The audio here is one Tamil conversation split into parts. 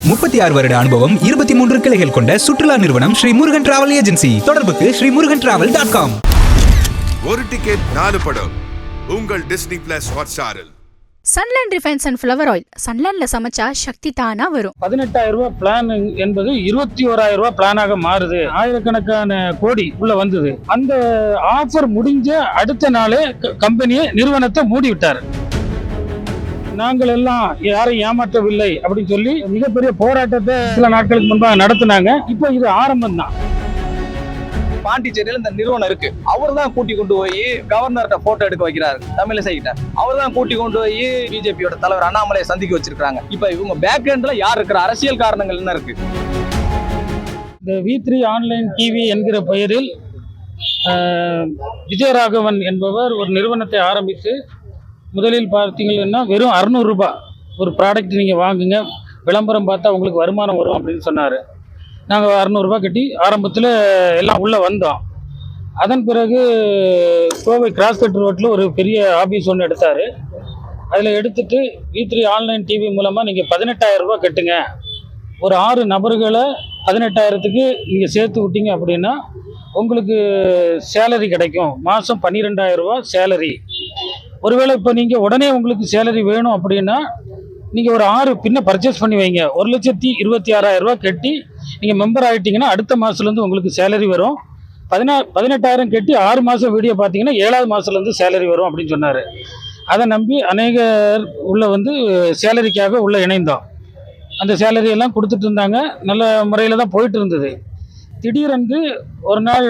முப்பத்தி ஆறு வருட அனுபவம் இருபத்தி மூன்று கிளைகள் கொண்ட சுற்றுலா நிறுவனம் ஸ்ரீ முருகன் டிராவல் ஏஜென்சி தொடர்புக்கு Shri Murugan travel dot com ஒரு டிக்கெட் நாலு படம். உங்கள் Disney plus ஹாட்ஸ்டாரில் Sunland refined and flower oil சன்லேண்ட்ல சமைச்சா சக்தி தானா வரும். பதினெட்டாயிரம் ரூபாய் பிளான் என்பது இருபத்தி ஓராயிரம் ரூபாய் பிளானாக மாறுது. ஆயிரக்கணக்கான கோடி உள்ள வந்தது. அந்த ஆஃபர் முடிஞ்ச அடுத்த நாளே க- கம்பெனியை நிறுவனத்தை மூடி விட்டார் நாங்கள் எல்லாம் யாரையும் ஏமாற்றவில்லை அப்படின்னு சொல்லி மிகப்பெரிய போராட்டத்தை சில நாட்களுக்கு முன்பாக நடத்தினாங்க. இப்போ இது ஆரம்பம் தான். பாண்டிச்சேரியில இந்த நிறுவனம் இருக்கு. அவர் தான் கூட்டி கொண்டு போய் கவர்னர்கிட்ட போட்டோ எடுக்க வைக்கிறாரு தமிழிசை கிட்ட அவர் தான் கூட்டி கொண்டு போய் பிஜேபியோட தலைவர் அண்ணாமலையை சந்திக்க வச்சிருக்காங்க இப்ப இவங்க பேக் எண்ட்ல யார் இருக்கிற அரசியல் காரணங்கள் என்ன இருக்கு? இந்த வி த்ரீ ஆன்லைன் டிவி என்கிற பெயரில் விஜயராகவன் என்பவர் ஒரு நிறுவனத்தை ஆரம்பித்து முதலில் பார்த்தீங்கன்னா வெறும் அறநூறுரூபா ஒரு ப்ராடக்ட் நீங்கள் வாங்குங்க. விளம்பரம் பார்த்தா உங்களுக்கு வருமானம் வரும் அப்படின்னு சொன்னார். நாங்கள் அறநூறுபா கட்டி ஆரம்பத்தில் எல்லாம் உள்ளே வந்தோம். அதன் பிறகு கோவை கிராஸ்கட் ரோட்டில் ஒரு பெரிய ஆஃபீஸ் ஒன்று எடுத்தார். அதில் எடுத்துட்டு வி த்ரீ ஆன்லைன் டிவி மூலமாக நீங்கள் பதினெட்டாயிரரூபா கட்டுங்க. ஒரு ஆறு நபர்களை பதினெட்டாயிரத்துக்கு நீங்கள் சேர்த்து விட்டீங்க அப்படின்னா உங்களுக்கு சேலரி கிடைக்கும். மாதம் பன்னிரெண்டாயிரரூபா சேலரி ஒருவேளை இப்போ நீங்கள் உடனே உங்களுக்கு சேலரி வேணும் அப்படின்னா நீங்கள் ஒரு ஆறு பின்ன பர்ச்சேஸ் பண்ணி வைங்க. ஒரு லட்சத்தி இருபத்தி ஆறாயிரம் கட்டி நீங்கள் மெம்பர் ஆகிட்டிங்கன்னா அடுத்த மாதத்துலேருந்து உங்களுக்கு சேலரி வரும். பதினா பதினெட்டாயிரம் கட்டி ஆறு மாதம் வீடியோ பார்த்தீங்கன்னா ஏழாவது மாதத்துலேருந்து சேலரி வரும் அப்படின்னு சொன்னார். அதை நம்பி அநேகர் உள்ள வந்து சேலரிக்காக உள்ளே இணைந்தோம். அந்த சேலரி எல்லாம் கொடுத்துட்டு இருந்தாங்க. நல்ல முறையில் தான் போயிட்டு இருந்தது. திடீரென்று ஒரு நாள்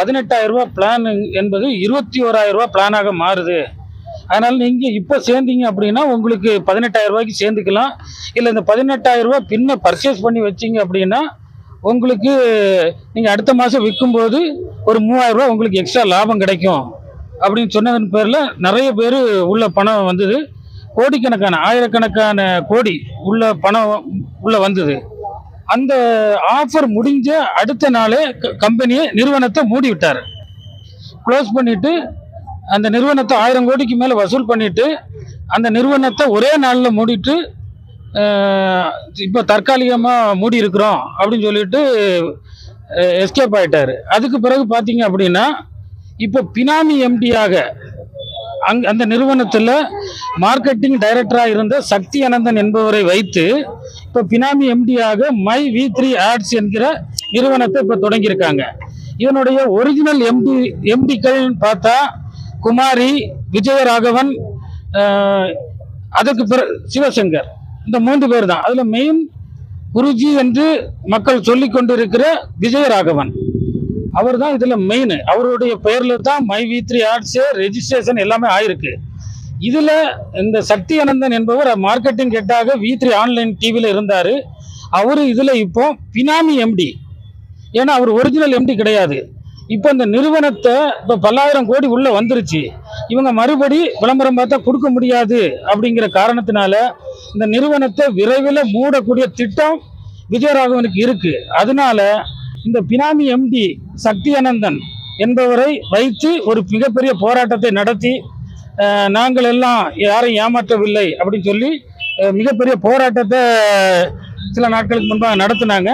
பதினெட்டாயிரம் ரூபாய் பிளான் என்பது இருபத்தி ஓராயிரம் ரூபாய் பிளானாக மாறுது. அதனால் நீங்கள் இப்போ சேர்ந்தீங்க அப்படின்னா உங்களுக்கு பதினெட்டாயிரம் ரூபாய்க்கு சேர்ந்துக்கலாம். இல்லை இந்த பதினெட்டாயிரம் ரூபாய் பின்ன பர்ச்சேஸ் பண்ணி வச்சீங்க அப்படின்னா உங்களுக்கு நீங்கள் அடுத்த மாதம் விற்கும்போது ஒரு மூவாயிரம் ரூபா உங்களுக்கு எக்ஸ்ட்ரா லாபம் கிடைக்கும். அப்படின்னு சொன்னதன் பேரில் நிறைய பேர் உள்ள பணம் வந்தது. கோடிக்கணக்கான ஆயிரக்கணக்கான கோடி உள்ள பணம் உள்ள வந்தது. அந்த ஆஃபர் முடிஞ்ச அடுத்த நாளே க- கம்பெனியை நிறுவனத்தை மூடி விட்டார். க்ளோஸ் பண்ணிட்டு அந்த நிறுவனத்தை ஆயிரம் கோடிக்கு மேலே வசூல் பண்ணிட்டு அந்த நிறுவனத்தை ஒரே நாளில் மூடிட்டு இப்போ தற்காலிகமாக மூடி இருக்கிறோம் அப்படின்னு சொல்லிட்டு எஸ்கேப் ஆகிட்டார் அதுக்கு பிறகு பார்த்தீங்க அப்படின்னா இப்போ பினாமி எம்டியாக அங் அந்த நிறுவனத்தில் மார்க்கெட்டிங் டைரக்டராக இருந்த சக்தி அனந்தன் என்பவரை வைத்து இப்போ பினாமி எம்டியாக மை வி த்ரீ ஆட்ஸ் என்கிற நிறுவனத்தை இப்போ தொடங்கியிருக்காங்க. இவனுடைய ஒரிஜினல் எம்டி எம்டிக்கள் பார்த்தா குமாரி விஜயராகவன் அதற்கு அதுக்கு பிற சிவசங்கர். இந்த மூன்று பேர் தான் அதில் மெயின் குருஜி என்று மக்கள் சொல்லி கொண்டிருக்கிற விஜயராகவன். அவர் தான் இதில் மெயின் அவருடைய பெயரில் தான் My V three Arts registration எல்லாமே ஆயிருக்கு. இதில் இந்த சக்தி அனந்தன் என்பவர் மார்க்கெட்டிங் ஹெட்டாக வி த்ரீ ஆன்லைன் டிவியில் இருந்தார். அவர் இதில் இப்போ பினாமி எம்டி ஏன்னா அவர் ஒரிஜினல் எம்டி கிடையாது. இப்போ இந்த நிறுவனத்தை இப்போ பல்லாயிரம் கோடி உள்ளே வந்துருச்சு. இவங்க மறுபடி விளம்பரம் பார்த்தா கொடுக்க முடியாது அப்படிங்கிற காரணத்தினால இந்த நிறுவனத்தை விரைவில் மூடக்கூடிய திட்டம் விஜயராகவனுக்கு இருக்குது அதனால இந்த பினாமி எம்டி சக்தி அனந்தன் என்பவரை வைத்து ஒரு மிகப்பெரிய போராட்டத்தை நடத்தி நாங்கள் எல்லாம் யாரையும் ஏமாற்றவில்லை அப்படின்னு சொல்லி மிகப்பெரிய போராட்டத்தை சில நாட்களுக்கு முன்பாக நடத்தினாங்க.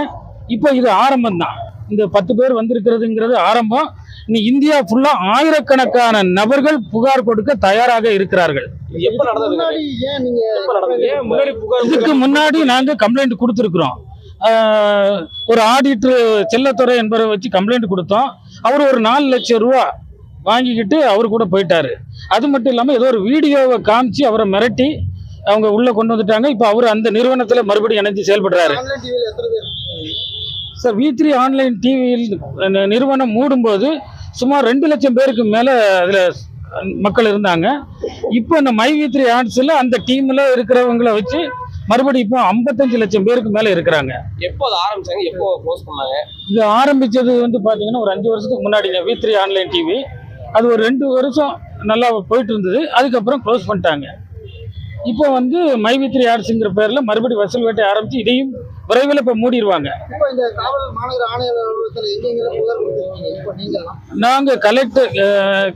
இப்போ இது ஆரம்பம் தான் இந்த பத்து பேர் வந்திருக்கிறதுங்கிறது ஆரம்பம். இனி இந்தியா ஃபுல்லா ஆயிரக்கணக்கான நபர்கள் புகார் கொடுக்க தயாராக இருக்கிறார்கள். எப்ப நடந்தது? எப்ப நடந்தது? ஏன் முன்னாடி புகார் இதுக்கு முன்னாடி நாங்க கம்ப்ளைண்ட் கொடுத்துருக்குறோம். ஒரு ஆடிட்டர் செல்லத்துறை என்பவரை வச்சு கம்ப்ளைண்ட் கொடுத்தோம். அவர் ஒரு நாலு லட்சம் ரூபா வாங்கிக்கிட்டு அவர் கூட போயிட்டாரு. அது மட்டும் இல்லாமல் ஏதோ ஒரு வீடியோவை காமிச்சு அவரை மிரட்டி அவங்க உள்ள கொண்டு வந்துட்டாங்க. இப்போ அவர் அந்த நிறுவனத்தில் மறுபடியும் இணைஞ்சு செயல்படுறாரு. சார் வி த்ரீ ஆன்லைன் டிவியில் நிறுவனம் மூடும்போது சுமார் ரெண்டு லட்சம் பேருக்கு மேலே அதில் மக்கள் இருந்தாங்க. இப்போ இந்த மை வி த்ரீ ஆட்ஸில் அந்த டீமில் இருக்கிறவங்கள வச்சு மறுபடியும் இப்போ ஐம்பத்தஞ்சு லட்சம் பேருக்கு மேலே இருக்கிறாங்க. எப்போ அதை ஆரம்பிச்சாங்க? எப்போ க்ளோஸ் பண்ணாங்க? இது ஆரம்பிச்சது வந்து பார்த்தீங்கன்னா ஒரு அஞ்சு வருஷத்துக்கு முன்னாடிங்க வி த்ரீ ஆன்லைன் டிவி அது ஒரு ரெண்டு வருஷம் நல்லா போயிட்டு இருந்தது. அதுக்கப்புறம் க்ளோஸ் பண்ணிட்டாங்க. இப்போ வந்து மை வி த்ரீ ஆட்ஸுங்கிற பேரில் மறுபடியும் வசூல் வேட்டை ஆரம்பித்து இதையும் விரைவில் இப்போ மூடிடுவாங்க நாங்கள் கலெக்டர்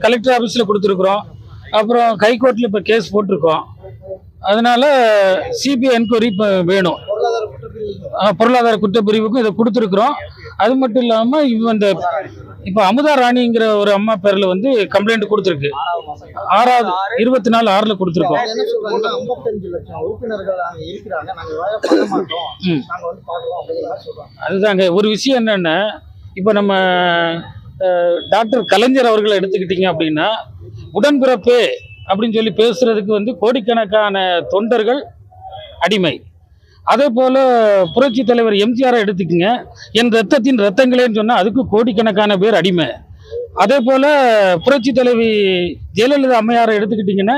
கலெக்டர் ஆஃபீஸில் கொடுத்துருக்குறோம். அப்புறம் ஹைகோர்ட்டில் இப்போ கேஸ் போட்டிருக்கோம். அதனால சிபிஐ என்கொயரி இப்போ வேணும். பொருளாதார குற்றப்பிரிவுக்கும் இதை கொடுத்துருக்குறோம். அது மட்டும் இல்லாமல் இவ இந்த இப்போ அமுதா ராணிங்கிற ஒரு அம்மா பேர்ல வந்து கம்ப்ளைண்ட் கொடுத்துருக்கு. ஆறாவது இருபத்தி நாலு ஆறில் கொடுத்துருக்கோம். அதுதாங்க ஒரு விஷயம் என்னன்னா இப்போ நம்ம டாக்டர் கலைஞர் அவர்களை எடுத்துக்கிட்டீங்க அப்படின்னா உடன்பிறப்பு அப்படின்னு சொல்லி பேசுறதுக்கு வந்து கோடிக்கணக்கான தொண்டர்கள் அடிமை. அதே போல புரட்சி தலைவர் எம்ஜிஆரை எடுத்துக்கங்க. என் ரத்தத்தின் ரத்தங்களேன்னு சொன்னா அதுக்கு கோடிக்கணக்கான பேர் அடிமை. அதே போல புரட்சி தலைவி ஜெயலலிதா அம்மையாரை எடுத்துக்கிட்டிங்கன்னா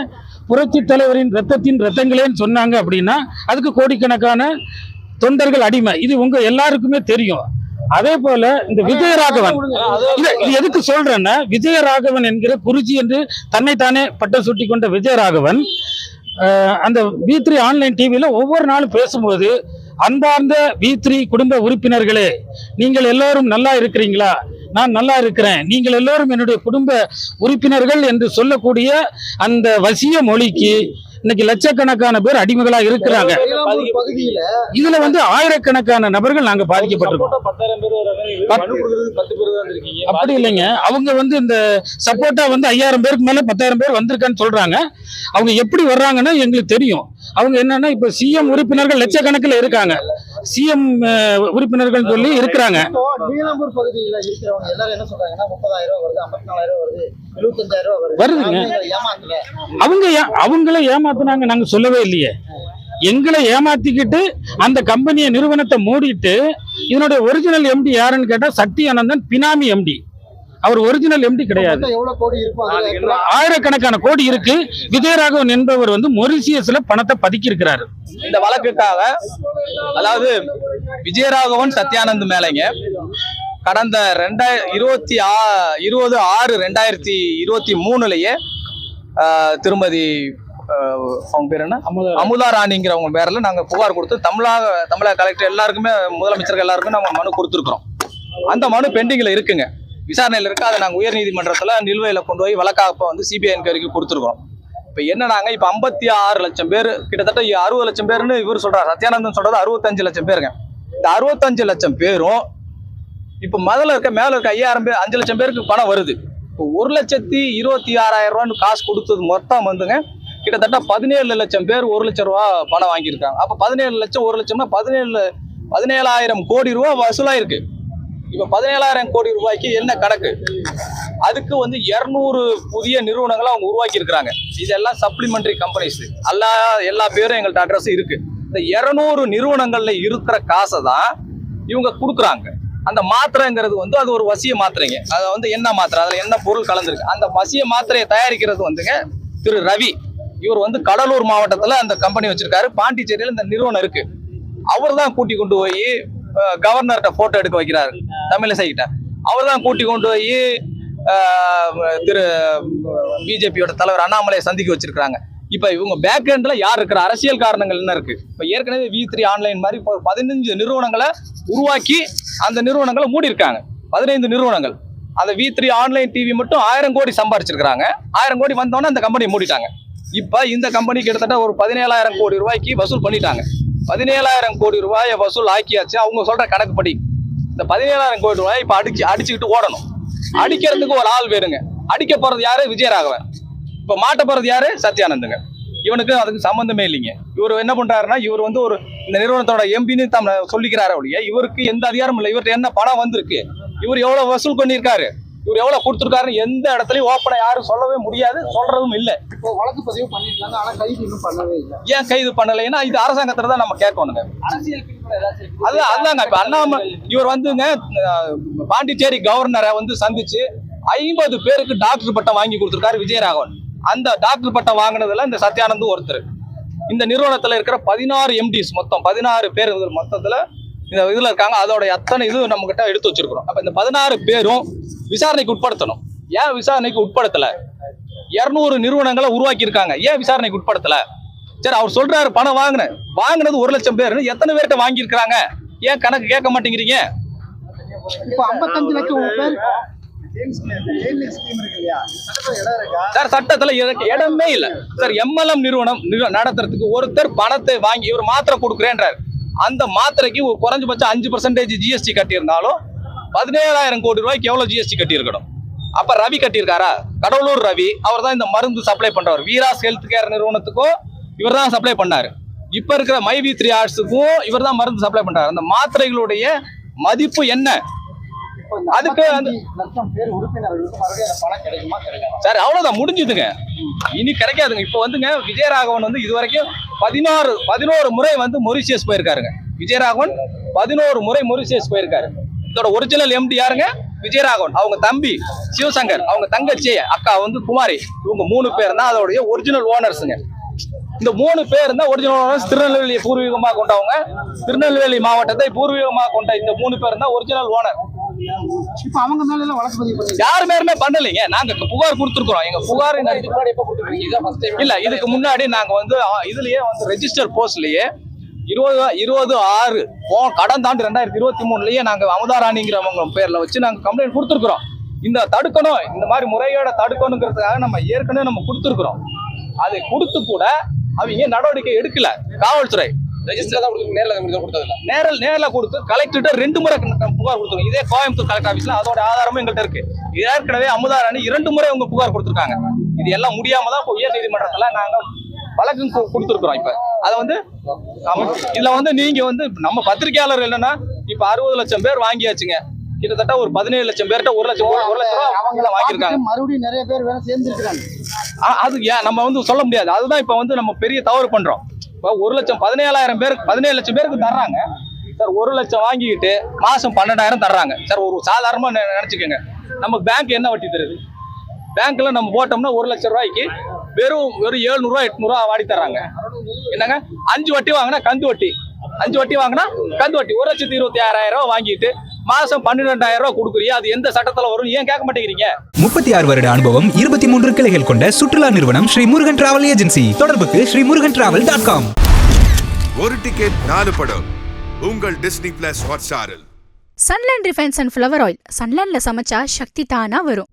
புரட்சி தலைவரின் ரத்தத்தின் ரத்தங்களேன்னு சொன்னாங்க அப்படின்னா அதுக்கு கோடிக்கணக்கான தொண்டர்கள் அடிமை. இது உங்க எல்லாருக்குமே தெரியும். அதே போல இந்த விஜயராகவன் இது இது எதுக்கு சொல்றேன்னா விஜயராகவன் என்கிற குருஜி என்று தன்னைத்தானே பட்டம் சுட்டி கொண்ட விஜயராகவன் அந்த வி த்ரீ ஆன்லைன் டிவியில் ஒவ்வொரு நாளும் பேசும்போது அன்பார்ந்த வி த்ரீ குடும்ப உறுப்பினர்களே நீங்கள் எல்லோரும் நல்லா இருக்கிறீங்களா? நான் நல்லா இருக்கிறேன். நீங்கள் எல்லோரும் என்னுடைய குடும்ப உறுப்பினர்கள் என்று சொல்லக்கூடிய அந்த வசிய மொழிக்கு இன்னைக்கு லட்சக்கணக்கான பேர் அடிமைகளா இருக்கிறாங்க. இதுல வந்து ஆயிரக்கணக்கான நபர்கள் நாங்க பாதிக்கப்பட்டிருக்கோம். அப்படி இல்லைங்க. அவங்க வந்து இந்த சப்போர்ட்டா வந்து ஐயாயிரம் பேருக்கு மேல பத்தாயிரம் பேர் வந்திருக்கான்னு சொல்றாங்க. அவங்க எப்படி வர்றாங்கன்னா எங்களுக்கு தெரியும். அவங்க என்னன்னா இப்ப சிஎம் உறுப்பினர்கள் லட்சக்கணக்கில் இருக்காங்க. சிஎம் உறுப்பினர்கள் சொல்லி இருக்கிறாங்க. நீலாம்பூர் பகுதியில இருக்கிறவங்க எல்லாரும் என்ன சொல்றாங்கன்னா முப்பதாயிரம் ரூபாய் வருது ஐம்பத்தி நாலாயிரம் வருது எழுபத்தஞ்சாயிரம் ரூபாய் வருது. வருதுங்க. ஏமாத்தல. அவங்க அவங்கள ஏமாத்துனாங்க நாங்க சொல்லவே இல்லையே. எங்களை ஏமாத்திக்கிட்டு அந்த கம்பெனியை நிறுவனத்தை மூடிட்டு இதனுடைய ஒரிஜினல் எம்டி யாருன்னு கேட்டா சக்தி ஆனந்தன் பினாமி எம்டி அவர் ஒரிஜினல் எம்டி கிடையாது. ஆயிரக்கணக்கான கோடி இருக்கு. விஜயராகவன் என்பவர் வந்து மொரிசியஸ்ல பணத்தை பதுக்கி இருக்கிறாரு இந்த வழக்குக்காக அதாவது விஜயராகவன் சத்யானந்த் மேலைங்க கடந்த ரெண்டாய இருபத்தி ஆ இருபது ஆறு ரெண்டாயிரத்தி இருபத்தி மூணுலயே திருமதி அவங்க பேர் என்ன? அமுதா ராணிங்கிறவங்க பேர்ல நாங்க புகார் கொடுத்து தமிழக தமிழக கலெக்டர் எல்லாருக்குமே முதலமைச்சர்கள் எல்லாருக்கும் நம்ம மனு கொடுத்துருக்குறோம். அந்த மனு பெண்டிங்ல இருக்குங்க. விசாரணையில் இருக்குது அதை நாங்கள் உயர்நீதிமன்றத்தில் நிலுவையில் கொண்டு போய் வழக்காக வந்து சிபிஐ என்கொயரிக்கு கொடுத்துருக்கோம் இப்போ என்னன்னாங்க இப்போ ஐம்பத்தி ஆறு லட்சம் பேர் கிட்டத்தட்ட அறுபது லட்சம் பேர்னு இவர் சொல்கிறார் சத்யானந்தன் சொல்கிறது அறுபத்தஞ்சு லட்சம் பேருங்க. இந்த அறுபத்தஞ்சு லட்சம் பேரும் இப்போ முதல்ல இருக்க மேலே இருக்க ஐயாயிரம் பேர் அஞ்சு லட்சம் பேருக்கு பணம் வருது. இப்போ ஒரு லட்சத்தி இருபத்தி ஆறாயிரம் ரூபான்னு காசு கொடுத்தது மொத்தம் வந்துங்க. கிட்டத்தட்ட பதினேழு லட்சம் பேர் ஒரு லட்சம் ரூபா பணம் வாங்கியிருக்காங்க. அப்போ பதினேழு லட்சம் ஒரு லட்சம்னா பதினேழு பதினேழாயிரம் கோடி ரூபா வசூலாயிருக்கு. இப்போ பதினேழாயிரம் கோடி ரூபாய்க்கு என்ன கணக்கு? அதுக்கு வந்து இரநூறு புதிய நிறுவனங்களை அவங்க உருவாக்கி இருக்கிறாங்க இதெல்லாம் சப்ளிமெண்டரி கம்பெனிஸ் எல்லா எல்லா பேரும் எங்கள்கிட்ட அட்ரஸ் இருக்கு. இந்த இரநூறு நிறுவனங்கள்ல இருக்கிற காசை தான் இவங்க கொடுக்குறாங்க. அந்த மாத்திரைங்கிறது வந்து அது ஒரு வசிய மாத்திரைங்க. அதை வந்து என்ன மாத்திரை? அதில் என்ன பொருள் கலந்துருக்கு? அந்த வசிய மாத்திரையை தயாரிக்கிறது வந்துங்க திரு ரவி. இவர் வந்து கடலூர் மாவட்டத்தில் அந்த கம்பெனி வச்சிருக்காரு. பாண்டிச்சேரியில் இந்த நிறுவனம் இருக்கு. அவர் தான் கூட்டி கொண்டு போய் கவர்னர்கிட்ட போட்டோ எடுக்க வைக்கிறாரு. தமிழிசை கிட்ட அவர் தான் கூட்டி கொண்டு போய் திரு பிஜேபியோட தலைவர் அண்ணாமலையை சந்திக்க வச்சிருக்காங்க இப்போ இவங்க பேக் எண்ட்ல யார் இருக்கிற அரசியல் காரணங்கள் என்ன இருக்கு? இப்போ ஏற்கனவே வி த்ரீ ஆன்லைன் மாதிரி இப்போ பதினஞ்சு நிறுவனங்களை உருவாக்கி அந்த நிறுவனங்களை மூடி இருக்காங்க பதினைந்து நிறுவனங்கள். அந்த வி த்ரீ ஆன்லைன் டிவி மட்டும் ஆயிரம் கோடி சம்பாரிச்சிருக்காங்க ஆயிரம் கோடி வந்தோடனே அந்த கம்பெனி மூடிட்டாங்க. இப்போ இந்த கம்பெனி கிட்டத்தட்ட ஒரு பதினேழாயிரம் கோடி ரூபாய்க்கு வசூல் பண்ணிட்டாங்க. பதினேழாயிரம் கோடி ரூபாயை வசூல் ஆக்கியாச்சு. அவங்க சொல்ற கணக்குப்படி. இந்த பதினேழாயிரம் கோடி ரூபாய் இப்போ அடிச்சு அடிச்சுக்கிட்டு ஓடணும். அடிக்கிறதுக்கு ஒரு ஆள் வேணுங்க. அடிக்க போறது யாரு? விஜயராகவன். இப்போ மாட்ட போறது யாரு? சத்யானந்துங்க. இவனுக்கு அதுக்கு சம்மந்தமே இல்லைங்க. இவர் என்ன பண்றாருன்னா இவர் வந்து ஒரு இந்த நிறுவனத்தோட எம்பின்னு தம் சொல்லிக்கிறாரு ஒழிய இவருக்கு எந்த அதிகாரமும் இல்லை. இவர்கிட்ட என்ன பணம் வந்திருக்கு? இவர் எவ்வளவு வசூல் பண்ணியிருக்காரு? இவர் எவ்வளவு கொடுத்துருக்காருன்னு எந்த இடத்துலயும் ஓப்பனை யாரும் சொல்லவே முடியாது சொல்றதும் இல்லை. வழக்கு பதிவு பண்ணிருக்காங்க ஆனா கைது இன்னும் பண்ணவே இல்லை. ஏன் கைது பண்ணலைன்னா இது அரசாங்கத்துல தான் நம்ம கேட்கணுங்க. அது அதுதாங்க. இப்ப அண்ணாம இவர் வந்துங்க பாண்டிச்சேரி கவர்னரை வந்து சந்திச்சு ஐம்பது பேருக்கு டாக்டர் பட்டம் வாங்கி கொடுத்துருக்காரு விஜயராகவன். அந்த டாக்டர் பட்டம் வாங்கினதுல இந்த சத்யானந்தும் ஒருத்தர். இந்த நிறுவனத்துல இருக்கிற பதினாறு எம்டிஸ் மொத்தம் பதினாறு பேர் மொத்தத்துல இந்த இதுல இருக்காங்க. அதோட அத்தனை இது நம்ம கிட்ட எடுத்து வச்சிருக்கிறோம். அப்ப இந்த பதினாறு பேரும் விசாரணைக்கு உட்படுத்தணும். ஏன் விசாரணைக்கு உட்படுத்தல? இருநூறு நிறுவனங்களை உருவாக்கி இருக்காங்க ஏன் விசாரணைக்கு உட்படுத்தல? சரி அவர் சொல்றாரு பணம் வாங்கினேன் வாங்கினது ஒரு லட்சம் பேர் எத்தனை பேர்கிட்ட வாங்கியிருக்கிறாங்க? ஏன் கணக்கு கேட்க மாட்டேங்கிறீங்க? இப்போ ஐம்பத்தஞ்சு லட்சம் பேர். சார் சட்டத்துல இடமே இல்ல. சார் எம்எல்எம் நிறுவனம் நிறு- நடத்துறதுக்கு ஒருத்தர் பணத்தை வாங்கி இவர் மாத்திரை கொடுக்குறேன்றார். அந்த மாத்திரைக்கு குறைஞ்சபட்சம் அஞ்சு பர்சன்டேஜ் ஜிஎஸ்டி கட்டியிருந்தாலும் பதினேழாயிரம் கோடி ரூபாய்க்கு எவ்வளோ ஜிஎஸ்டி கட்டியிருக்கணும்? அப்போ ரவி கட்டியிருக்காரா? கடவுளூர் ரவி அவர் தான் இந்த மருந்து சப்ளை பண்ணுறவர் வீராஸ் ஹெல்த் கேர் நிறுவனத்துக்கும் இவர் தான் சப்ளை பண்ணார். இப்போ இருக்கிற மை வி த்ரீ ஆர்ட்ஸுக்கும் இவர் தான் மருந்து சப்ளை பண்ணுறாரு அந்த மாத்திரைகளுடைய மதிப்பு என்ன? அதுக்கு அந்த சார் முடிஞ்சுதுங்க. இனி கிடைக்காதுங்க. இப்போ வந்துங்க விஜயராகவன் வந்து இது வரைக்கும் பதினாறு பதினோரு முறை வந்து மொரிஷியஸ் போயிருக்காருங்க. விஜயராகவன் பதினோரு முறை மொரிஷியஸ் போயிருக்காரு. இதோட ஒரிஜினல் எம்டி யாருங்க? விஜயராகவன். அவங்க தம்பி சிவசங்கர். அவங்க தங்கச்சி அக்கா வந்து குமாரி. இவங்க மூணு பேர் தான் அதோடைய ஒரிஜினல் ஓனர்ஸுங்க இந்த மூணு பேர் தான் ஒரிஜினல் ஓனர்ஸ் திருநெல்வேலியை பூர்வீகமாக கொண்டவங்க. திருநெல்வேலி மாவட்டத்தை பூர்வீகமாக கொண்ட இந்த மூணு பேர் தான் ஒரிஜினல் ஓனர் இப்ப அவங்க மேல எல்லாம் வழக்கு பதிவு பண்ணி யார் மேலுமே பண்ணலைங்க. நாங்க புகார் கொடுத்துருக்கோம் எங்க புகார் இல்ல இதுக்கு முன்னாடி நாங்க வந்து இதுலயே வந்து ரெஜிஸ்டர் போஸ்ட்லயே இருபது இருபது ஆறு கடந்த ஆண்டு ரெண்டாயிரத்தி இருபத்தி மூணுலயே நாங்க அமுதாராணிங்கிறவங்க பேர்ல வச்சு நாங்க கம்ப்ளைண்ட் கொடுத்துருக்குறோம். இந்த தடுக்கணும் இந்த மாதிரி முறையோட தடுக்கணுங்கிறதுக்காக நம்ம ஏற்கனவே நம்ம கொடுத்துருக்குறோம். அதை கொடுத்து கூட அவங்க நடவடிக்கை எடுக்கல? காவல்துறை. நேரில் கொடுத்ததில்ல நேரில் நேரில் கொடுத்து கலெக்டர்கிட்ட ரெண்டு முறை புகார் கொடுத்துருக்கோம் இதே கோயம்புத்தூர் கலெக்டர் ஆஃபீஸ்ல அதோட ஆதாரமும் எங்கள்கிட்ட இருக்கு. ஏற்கனவே அமுதாராணி இரண்டு முறை அவங்க புகார் கொடுத்துருக்காங்க. இது எல்லாம் முடியாம தான் இப்போ உயர் நீதிமன்றத்துல நாங்க வழக்கு கு- கொடுத்திருக்கிறோம் இப்ப. அதை வந்து. இதுல வந்து நீங்க வந்து நம்ம பத்திரிகையாளர் என்னன்னா இப்ப அறுபது லட்சம் பேர் வாங்கியாச்சுங்க. கிட்டத்தட்ட ஒரு பதினேழு லட்சம் பேர்கிட்ட ஒரு லட்சம் ஒரு லட்சம் ரூபா அவங்கள வாங்கியிருக்காங்க. மறுபடியும் நிறைய பேர் வேலை சேர்ந்துருக்காங்க அது ஏன் நம்ம வந்து சொல்ல முடியாது. அதுதான் இப்ப வந்து நம்ம பெரிய தவறு பண்றோம். இப்போ ஒரு லட்சம் பதினேழாயிரம் பேருக்கு பதினேழு லட்சம் பேருக்கு தர்றாங்க. சார் ஒரு லட்சம் வாங்கிக்கிட்டு மாதம் பன்னெண்டாயிரம் தர்றாங்க. சார் ஒரு சாதாரணமாக நெ- நினைச்சுக்கோங்க. நமக்கு பேங்க் என்ன வட்டி தருது? பேங்க்கில் நம்ம போட்டோம்னா ஒரு லட்சம் ரூபாய்க்கு வெறும் வெறும் எழுநூறுவா எட்நூறுவா வாடி தர்றாங்க. என்னங்க? அஞ்சு வட்டி வாங்கினா கந்து வட்டி. அஞ்சு வட்டி வாங்கினா கந்து வட்டி. ஒரு லட்சத்தி இருபத்தி ஆறாயிரம் ரூபா வாங்கிட்டு மாசம் பன்னிரெண்டாயிரம் ரூபாய் கொடுக்குறீங்க அது எந்த சட்டத்துல வரும்? ஏன் கேட்க மாட்டேங்கிறீங்க? முப்பத்தி ஆறு வருட அனுபவம் இருபத்தி மூன்று கிளைகள் கொண்ட சுற்றுலா நிறுவனம் ஸ்ரீ முருகன் டிராவல் ஏஜென்சி. தொடர்புக்கு Shri Murugan travel dot com. ஒரு டிக்கெட் நாலு படம். உங்கள் Disney plus ஹாட்ஸ்டாரில். Sunland refined and flower oil. சன்லேண்ட்ல சமைச்சா சக்தி தானா வரும்.